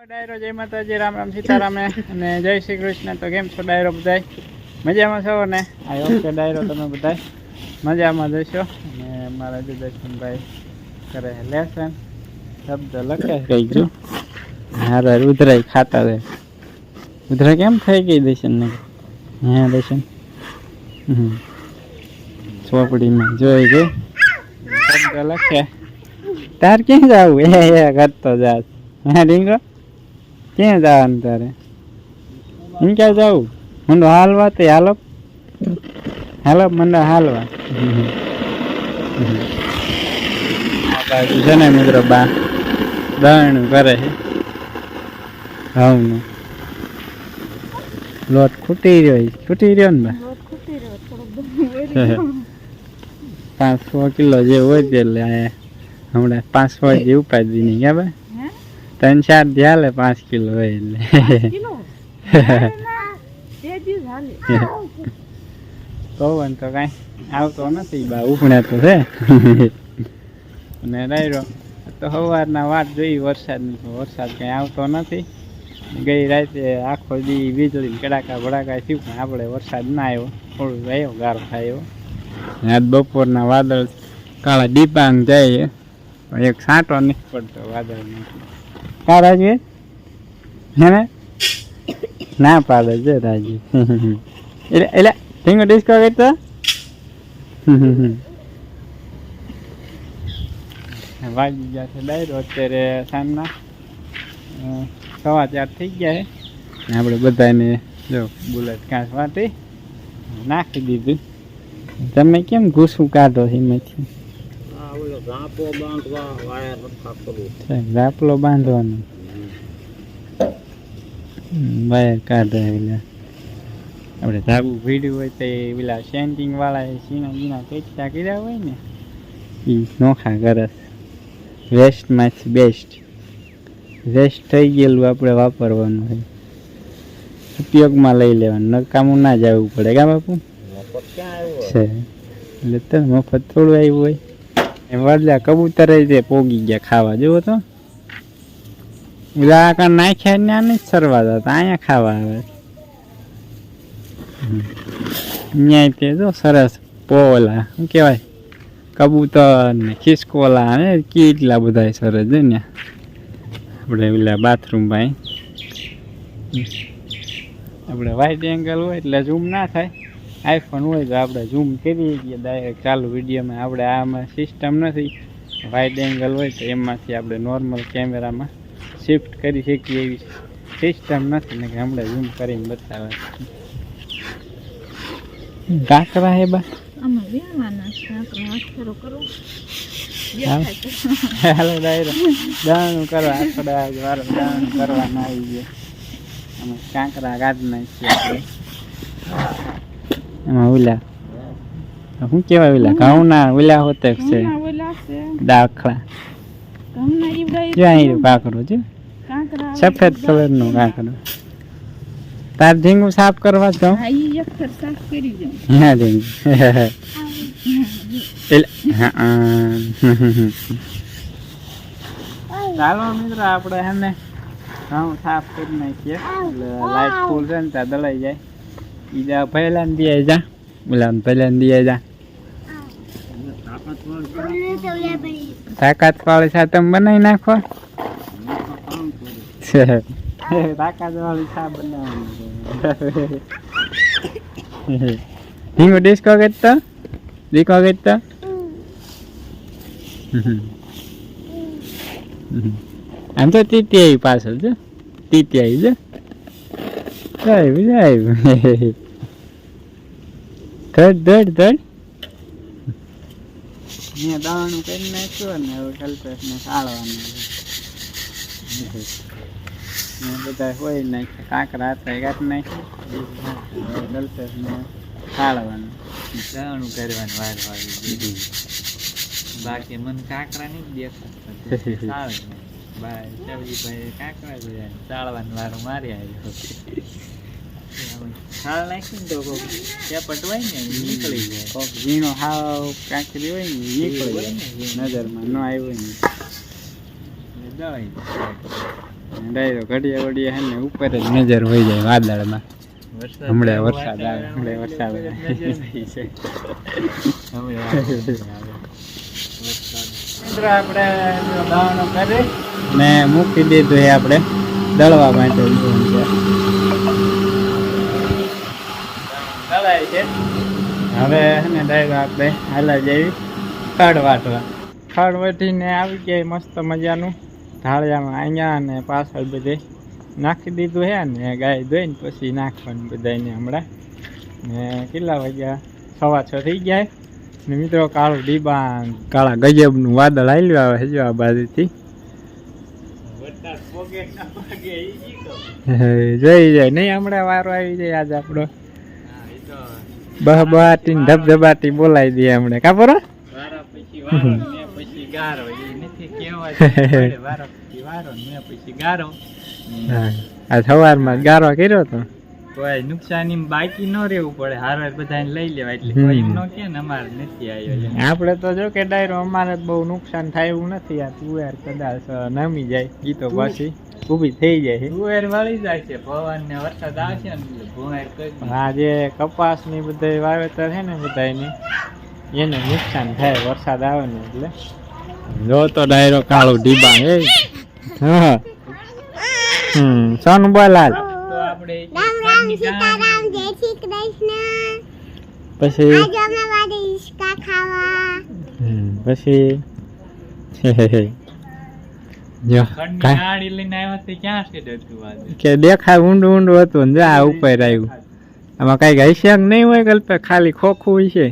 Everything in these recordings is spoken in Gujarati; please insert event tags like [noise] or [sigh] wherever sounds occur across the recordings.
ડાયરો જય માતાજી રામ રામ સીતારામે અને જય શ્રી કૃષ્ણ. તો કેમ છો ડાયરો બધાય? મજામાં છો ને? આ ઓકે ડાયરો તમે બધાય? મજામાં જશો? અને મારા જે દર્શનભાઈ કરે લેસન શબ્દ લખે કઈ ગયું? હારે રુદ્રાય ખાતા રહે. રુદ્રા કેમ થઈ ગઈ દર્શન ને હા દર્શન. હમ. ચોપડીમાં જોઈ ગઈ. શબ્દ લખે. તાર ક્યાં જવું એ કરતો જાત હા ડીંગો ક્યાં જવાનું તારે? હું ક્યાં જાઉં? મંડો હાલવા તે હાલો. હાલો મને હાલવા. છે ને મિત્રો બા. દળનું કરે છે. ઘઉંનું લોટ ખૂટી રહ્યો. ખૂટી રહ્યો ને બા? પાંચ છ કિલો જે હોય તે હમણાં પાંચ સો જે ઉપાડી નહીં ક્યાં ભાઈ ત્રણ ચાર હાલે પાંચ કિલો હોય એટલે. પવન તો કાંઈ આવતો નથી બા ઉપણે તો છે. અને રાયરો તો સવારના વાત જોઈ વરસાદની વરસાદ કંઈ આવતો નથી. ગઈ રાતે આખો દી વીજળી કડાકા ભડાકા થયું પણ આપણે વરસાદ ના આવ્યો થોડું રહ્યો ગારો થાય આજ બપોરના વાદળ કાળા ડીપાંગ જાય એક સાંટો નથી પડતો વાદળનો કા રાજવીર હે ને? પાડે છે રાજી. એટલે એટલે ઢીંગો ડિસ્કો કરતો? વાગી ગયા છે ડાયરો અત્યારે સાંજના. સવા ચાર થઈ ગયા છે. આપણે બધાને જો બુલેટ કાંસ વાટી નાખી દીધું. તમે કેમ ઘૂસું કાઢો છો એમાંથી રાપલો બાંધવાનો. હમ, વાયર કાઢે એટલે. આપણે ધાબુ ભીડ્યું હોય તો એ પેલા સેન્ટિંગ વાળા એ સીના જીના પેચા કર્યા હોય ને એ નોખા કરે. વેસ્ટમાંથી બેસ્ટ. વેસ્ટ થઈ ગયેલું આપણે વાપરવાનું હોય. ઉપયોગમાં લઈ લેવાનું નકામું ના જવું પડે કા બાપુ? છે. એટલે તો મફત થોડું આવ્યું હોય. એ વડલા કબૂતર તે પોગી ગયા ખાવા, જુઓ તો. ઉદા આકાર નાખ્યા ત્યાં નહીં સરવા જતા અહીંયા ખાવા આવે. અહીંયા તે જો સરસ પોલા, શું કહેવાય? કબૂતર ને ખિસકોલા ને કેટલા બધા સરસ છે ને. આપણે પેલા બાથરૂમ ભાઈ આપણે વાઇટ એંગલ હોય એટલે ઝૂમ ના થાય. આઈફોન હોય તો આપણે ઝૂમ કરીએ છીએ ડાયરેક્ટ ચાલુ વિડીયોમાં આપણે આમાં સિસ્ટમ નથી. વાઇડ એંગલ હોય તો એમાંથી આપણે નોર્મલ કેમેરામાં શિફ્ટ કરી શકીએ એવી સિસ્ટમ નથી. ને કે હમણાં ઝૂમ કરીને બતાવે કાંકરા હે બા? હાલો ડાયરો. દાણું કરવા આખડા વારો દાણું કરવાના આવી ગયા અમે કાંકરા કાઢી નાખીએ આપણે. એમાં ઉલા. શું કહેવાય ઉલા? ઘઉંના ઉલા હોતે છે. દાખલા. જો અહીં કાંકરો છે સફેદ કલરનો કાંકરો તાર ઢીંગું સાફ કરવા જાઉં એટલે હા ચાલો મિત્રો આપણે હે ને ઘઉં સાફ કરી નાખીએ. લાઈટ ફૂલ છે ને ત્યાં દલાઈ જાય. દિયા જા. બોલા પહેલા ને દિયા જા. તાકાત વાળી સા તમે બનાવી નાખો. [laughs] તાકાત વાળી સા બનાવવાની? [laughs] હિંગો ડિસ્કો કરતો ડિસ્કો કરતો આમ તો તીતી આવી પાછળ છે. તીતી છે. સાહેબ સાહેબ ધડ ધડ ધડ મેં દાવાનું કરી નાખ્યું ને હવે કલ્પેશને સાળવાનું બધા હોય નાખ્યા કાંકરા હતા કાઢી નાખ્યા કલ્પેશને સાળવાનું દાણું કરવાનું વાર વાર બાકી મને કાંકરા નહીં દેખાતા કાંકરા ચાળવાની વારું મારી આવ્યો છાળ નાખીને તો કોક. ચેપટ હોય ને નીકળી જાય. કોક ઝીણો હાવ કાંકરી હોય ને નીકળી જાય. નજરમાં ન આવ્યું ને. એટલે ડાયરો ઘડિયા વડિયા હે ને ઉપર જ નજર હોય જાય વાદળમાં. હમણાં [laughs] [laughs] વરસાદ આવે હમણાં વરસાદ આવે. આપણે દાવાનો કરી ને મૂકી દીધું એ આપણે દળવા માટે દળાય છે. હવે ને ડાયરો આપણે હાલા જેવી ખડ વાટવા. ખડ વાટીને આવી ગયા મસ્ત મજાનું. ઢાળિયામાં અહીંયા ને પાછળ બધે નાખી દીધું હે ને ગાય ધોઈને પછી નાખવાનું બધાને હમણાં. ને કેટલા વાગ્યા? સવા છ થઈ ગયા. ને મિત્રો કાળું ડીબા કાળા ગજબનું વાદળ આવેલું આવે હજુ આ બાજુથી. જોઈ જાય. નહીં હમણાં વારો આવી જાય આજે આપણો. બહ બહાટી ને ધબધબાટી બોલાવી દઈએ હમણાં કા બરો [laughs] સવારમાં ગારો કર્યો તો? કોઈ નુકસાની બાકી ન રહેવું પડે. હારો બધાને લઈ લેવાય. એટલે કોઈ ન કે ને અમારે નથી આવ્યો આપણે તો જો કે ડાયરો અમારે બહુ નુકસાન થાય એવું નથી આ તુવેર કદાચ અ, નમી જાય ઈ તો પછી. ઊભી થઈ જાય છે. તુવેર વળી જાય છે. પવન ને વરસાદ આવશે ને કરી આ જે કપાસની બધા વાવેતર છે ને બધાની એને નુકસાન થાય વરસાદ આવે ને એટલે. જો તો ડાયરો કાળું ડીબા એ હા. હમ સોનું બોલાલ તો આપણે રામ રામ સીતારામ જય શ્રી કૃષ્ણ. પછી? આજે અમે વાડે ઈસકા ખાવા. હમ, પછી? જો ખંડની લઈને આવ્યો તો ક્યાં છે ડરતું આજે કે દેખાય ઊંડું ઊંડું હતું ને જો આ ઉપર આવ્યું. આમાં કઈ હશે કે નહીં હોય કલ્પે ખાલી ખોખું હોય છે.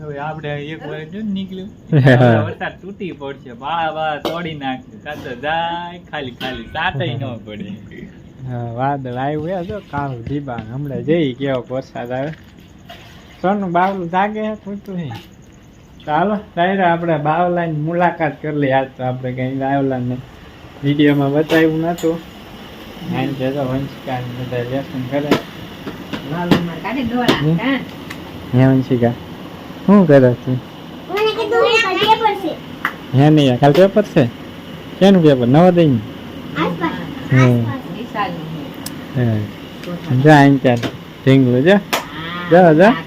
હવે આપણે એક વાર જો નીકળ્યું. [laughs] વરસાદ તૂટી પડશે બાળા બાળા તોડી નાખશે. કાતો જાય ખાલી ખાલી સાટાઈ ન પડે. વાદળ આવ્યું હે જો કાળું દીબા હમણાં જઈ કેવો વરસાદ આવે. સોનું બાવલું જાગે હે પૂછતું હે. ચાલો ડાયરા આપણે બાવલાની મુલાકાત કરી લઈએ આજ તો આપણે કઈ બાવલાને વિડીયોમાં બતાવ્યું નતું છે જતો વંશિકા બધા લેસન કરે. હે વંશિકા શું કરે તું મને કીધું પેપર છે. હે નહીં કાલ પેપર છે? કેનું પેપર આસપાસ હમ. હે. જા અહીં ઢીંગલું જા. જા જો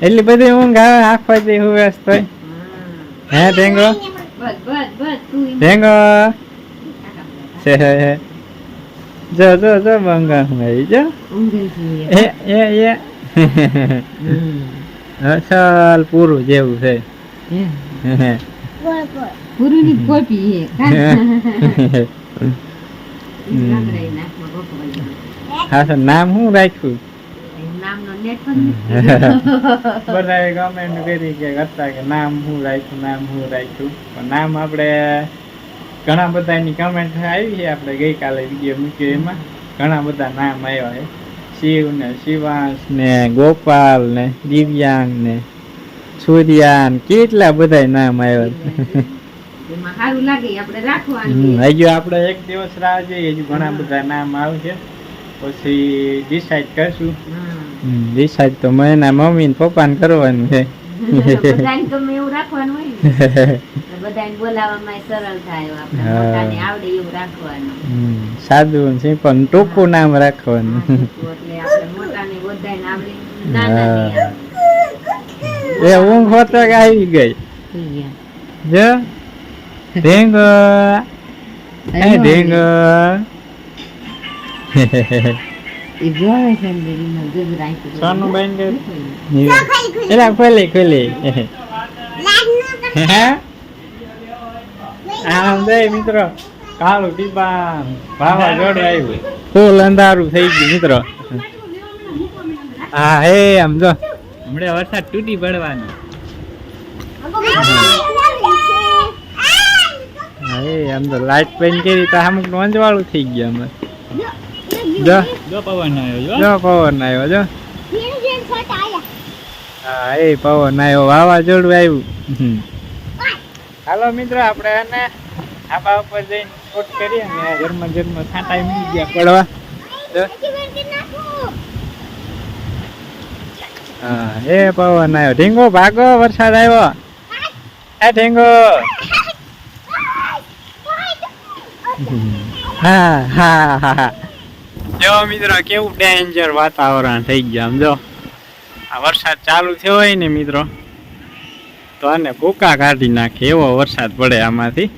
એટલી બધી ઊંઘ આવે આખો દી હુવેસ તોય હે ઢેંગો ઢેંગો છે હે હે. જો જો જો બંગા ભાઈ જો. એ એ એ. અસલ પૂરું જેવું છે. કોપી હા સર નામ શું રાખ્યું? બધાએ કમેન્ટ કરી કે કરતા કે નામ હું રાખ્યું નામ હું રાખ્યું. પણ નામ આપણે ઘણા બધાની કમેન્ટ આવી છે. આપણે ગઈકાલે વીડિયો મૂક્યો એમાં. ઘણા બધા નામ આવ્યા છે. શિવ ને શિવાંશ ને ગોપાલ ને દિવ્યાંગ ને સૂર્યાન કેટલા બધા નામ આવ્યા સારું [laughs] લાગે આપણે રાખવાનું. હજુ આપણે એક દિવસ રાહ જોઈએ હજુ ઘણા બધા નામ આવશે. પછી ડિસાઈડ કરશું. ડિસાઈડ તો મેં મમ્મી ને પપ્પા ને કરવાનું છે. [laughs] બધાને ગમે એવું રાખવાનું હોય [laughs] બધાને બોલાવવામાં સરળ થાય આપણે. હા. આવડે એવું રાખવાનું. સાદું છે પણ ટૂંકું નામ રાખવાનું. એટલે આપણે મોટાને બધાને આવડે. નાના એ ઊંઘ હોતો આવી ગઈ. જો ઢેંગો ઢેંગો [laughs] એલા ખોલી ખોલી. આમ દે મિત્રો. કાળું ટીપા. ભાવા જોડે આવ્યું. ફૂલ અંધારું થઈ ગયું મિત્રો. હા હે આમ જો. હમણાં વરસાદ તૂટી પડવાનો. હે આમ તો લાઈટ પેન કરી તો અમુકનું અંજવાળું થઈ ગયું અમે જો. જો. પવન આવ્યો જો. પવન આવ્યો જો. ફીણ ફીણ છોટ આયા. હા એ પવન આવ્યો વાવાઝોડું આવ્યું. હાલો મિત્રો આપણે એને આબા ઉપર જઈને શૂટ કરીએ ને ઘરમાં ઘરમાં છાંટા મી ગયા પડવા. જો. પછી વેરકી નાખું હા એ પવન આવ્યો ઢીંગો ભાગો વરસાદ આવ્યો એ ઢીંગો. હા હા હા. જો મિત્રો, કેવું ડેન્જર વાતાવરણ થઈ ગયા આમ જો. આ વરસાદ ચાલુ થયો હોય ને મિત્રો, તો આને ભૂકા કાઢી નાખે એવો વરસાદ પડે આમાંથી.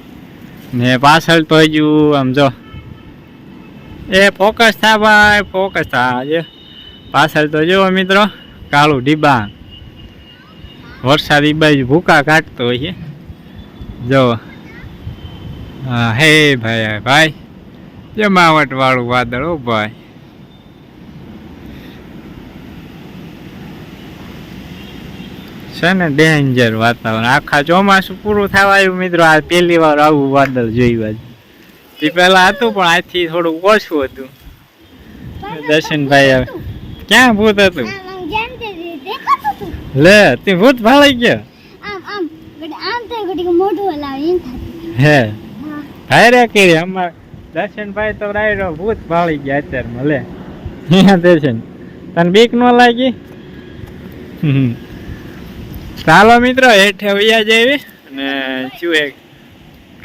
ને પાછળ તો હજુ આમ જો. એ ફોકસ થા ભાઈ ફોકસ થા. જે પાછળ તો જુઓ મિત્રો, કાળું ડીબા વરસાદ એ બાજુ ભૂકા કાઢતો હોય છે. જો. હા, હે ભાઈ ભાઈ. જમાવટ વાળું વાદળ ઓ ભાઈ. છે ને ડેન્જર વાતાવરણ. આખા ચોમાસું પૂરું થવા આવ્યું મિત્રો. આ પહેલી વાર આવું વાદળ જોયું જ તે પહેલા હતું પણ આજથી થોડું ઓછું હતું. દર્શનભાઈ આવે. ક્યાં ભૂત હતું? તે લે તે ભૂત ભાળી ગયો. આમ આમ આમ થાય મોઢું હલાવે હે. ભાઈ હારે કરી અમાર દર્શનભાઈ તો રાયરો ભૂત ભાળી ગયા અત્યારે મળે અહીંયા દર્શન. તને બીક ન લાગી. ચાલો મિત્રો, હેઠે વૈયા જેવી ને શું એક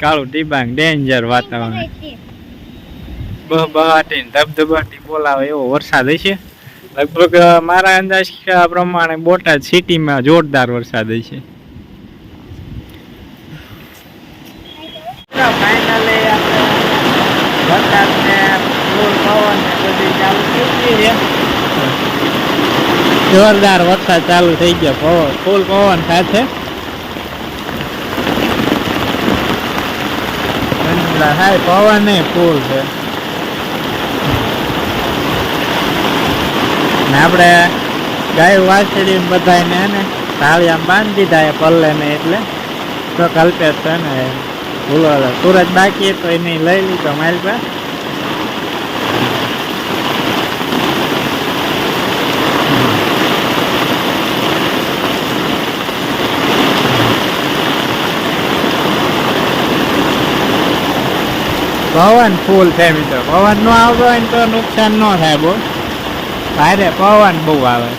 કાળું ટીબાંગ ડેન્જર વાતાવરણ. બહાટી ધબધબાટી બોલાવે એવો વરસાદ હશે. લગભગ મારા અંદાજ પ્રમાણે બોટાદ સિટીમાં જોરદાર વરસાદ હશે ફાઇનલી વરસાદ ને ફૂલ પવન ને બધી ચાલુ થઈ ગઈ છે જોરદાર વરસાદ ચાલુ થઈ ગયો. પવન ફૂલ પવન સાથે હાય પવન નહીં ફૂલ છે. ને આપણે ગાય વાસડી બધાને હે ને તાળિયા બાંધી દીધા એ પલ્લે ને એટલે. તો કલ્પેશ છે ને, ભૂલો સુરજ બાકી તો એની લઈ લીધો મારી પાસે પવન ફૂલ છે મિત્રો. પવન નો આવતો હોય ને તો નુકસાન ન થાય બહુ ભારે પવન બહુ આવે.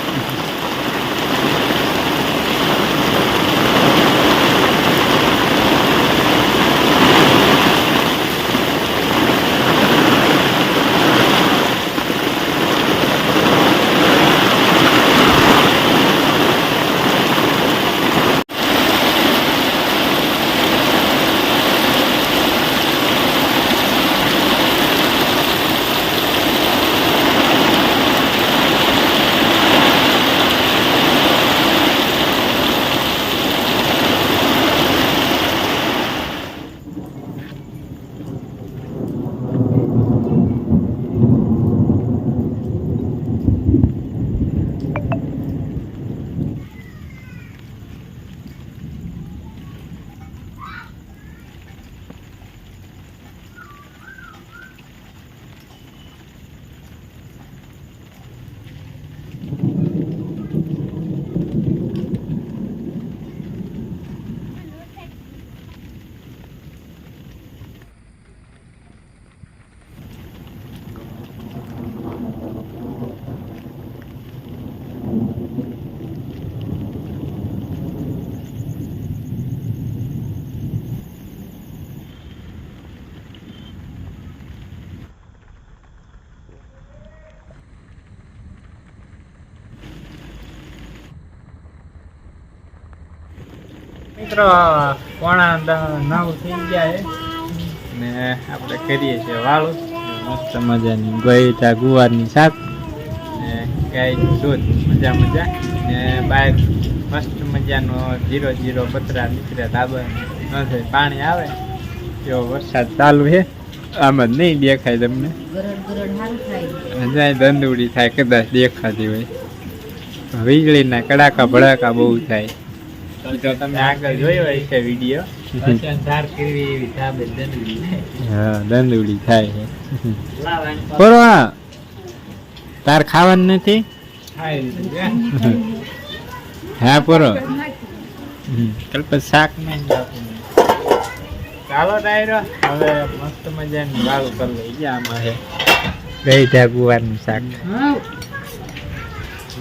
મિત્રો પોણા નવ થઈ ગયા છે. ને આપણે કરીએ છીએ વાળું. મસ્ત મજાની ગોઈટા ગુવારની શાક. ને ગાય દૂધ મજા મજા. ને બહાર મસ્ત મજાનો જીરો જીરો પતરા નીકળ્યા ધાબા ન થાય પાણી આવે. એવો વરસાદ ચાલુ છે. આમ જ નહીં દેખાય તમને. ગરડ ગરડ સારું થાય. અને જ્યાં દંદુડી થાય કદાચ દેખાતી હોય. વીજળીના કડાકા ભડાકા બહુ થાય. ઈ તમે આગળ જોયો હશે વીડિયો એવી દંડવી હા દંદુડી થાય છે. તાર ખાવાનું નથી? હા? પૂરો કલ્પ શાક. નહીં ચાલો ડાયરો હવે મસ્ત મજાની વાળું કરી લઈ ગયા આમાં હે. ગઈ ત્યાં ગુવારનું શાક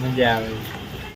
મજા આવે.